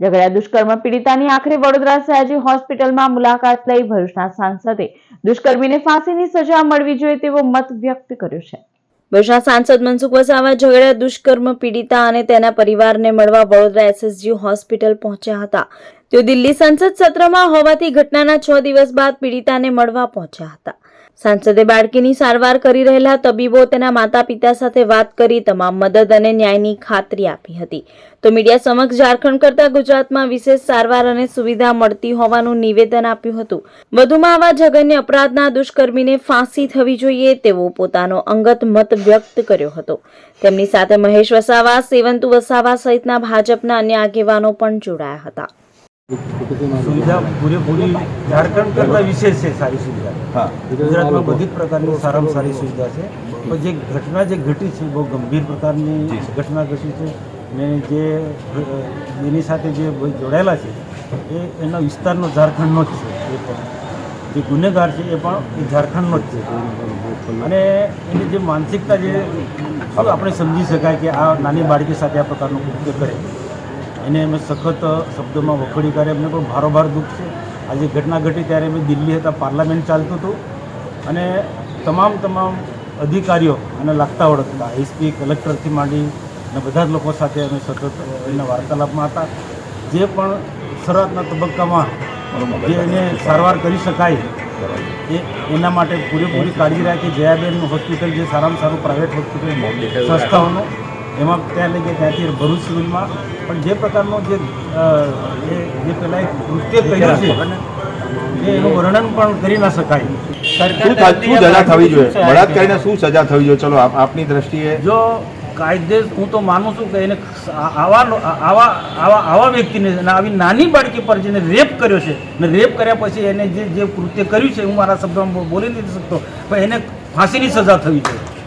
ઝઘડિયા દુષ્કર્મ પીડિતાની આખરે વડોદરા સયાજી હોસ્પિટલમાં મુલાકાત લઈ ભરૂચના સાંસદે દુષ્કર્મીને ફાંસીની સજા મળવી જોઈએ તેવો મત વ્યક્ત કર્યો છે. ભરૂચના સાંસદ મનસુખ વસાવા ઝઘડા દુષ્કર્મ પીડિતા અને તેના પરિવારને મળવા વડોદરા એસએસજી હોસ્પિટલ પહોંચ્યા હતા. તેઓ દિલ્હી સંસદ સત્રમાં હોવાથી ઘટનાના છ દિવસ બાદ પીડિતાને મળવા પહોંચ્યા હતા. સાંસદે બાળકીની સારવાર કરી રહેલા તબીબો તેના માતા પિતા સાથે વાત કરી તમામ મદદ અને ન્યાયની ખાતરી આપી હતી. તો મીડિયા સમક્ષ ઝારખંડ કરતા ગુજરાતમાં વિશેષ સારવાર અને સુવિધા મળતી હોવાનું નિવેદન આપ્યું હતું. વધુમાં આવા જઘન્ય અપરાધના દુષ્કર્મીને ફાંસી થવી જોઈએ તેવો પોતાનો અંગત મત વ્યક્ત કર્યો હતો. તેમની સાથે મહેશ વસાવા, સેવંતુ વસાવા સહિતના ભાજપના અન્ય આગેવાનો પણ જોડાયા હતા. સુવિધા પૂરેપૂરી ઝારખંડ કરતાં વિશેષ છે સારી સુવિધા. ગુજરાતમાં બધી જ પ્રકારની સારામાં સારી સુવિધા છે. પણ જે ઘટના જે ઘટી છે બહુ ગંભીર પ્રકારની ઘટના ઘટી છે ને જે એની સાથે જે જોડાયેલા છે એ એના વિસ્તારનો ઝારખંડનો જ છે. એ પણ જે ગુનેગાર છે એ પણ એ ઝારખંડનો જ છે. અને એની જે માનસિકતા જે શું આપણે સમજી શકાય કે આ નાની બાળકી સાથે આ પ્રકારનો કૃત્ય કરે? એને અમે સખત શબ્દોમાં વખોડી કાઢે એમને પણ ભારોભાર દુઃખ છે. આજે ઘટના ઘટી ત્યારે અમે દિલ્હી હતા, પાર્લામેન્ટ ચાલતું હતું. અને તમામ તમામ અધિકારીઓ અને લાગતા ઓળખતા, એસપી, કલેક્ટરથી માંડી અને બધા જ લોકો સાથે અમે સતત એના વાર્તાલાપમાં હતા. જે પણ શરૂઆતના તબક્કામાં જે એને સારવાર કરી શકાય, એ એના માટે પૂરેપૂરી કાળજી રાખી. જયાબેન હોસ્પિટલ જે સારામાં સારું પ્રાઇવેટ હોસ્પિટલ, સંસ્થાઓનું એમાં ત્યાં લઈ ગયા ત્યાંથી ભરૂચ સિવિલમાં. પણ જે પ્રકારનો જે જે પહેલાં એક કૃત્ય કર્યું છે એ એનું વર્ણન પણ કરી ના શકાય. શું સજા થવી જોઈએ? બળાત્કારીને શું સજા થવી જોઈએ? ચલો આપની દ્રષ્ટિએ જો કાયદે હું તો માનું છું કે એને આવા આવા આવા આવા વ્યક્તિને આવી નાની બાળકી પર જેને રેપ કર્યો છે ને રેપ કર્યા પછી એને જે જે કૃત્ય કર્યું છે હું મારા શબ્દોમાં બોલી નથી શકતો પણ એને ફાંસીની સજા થવી જોઈએ.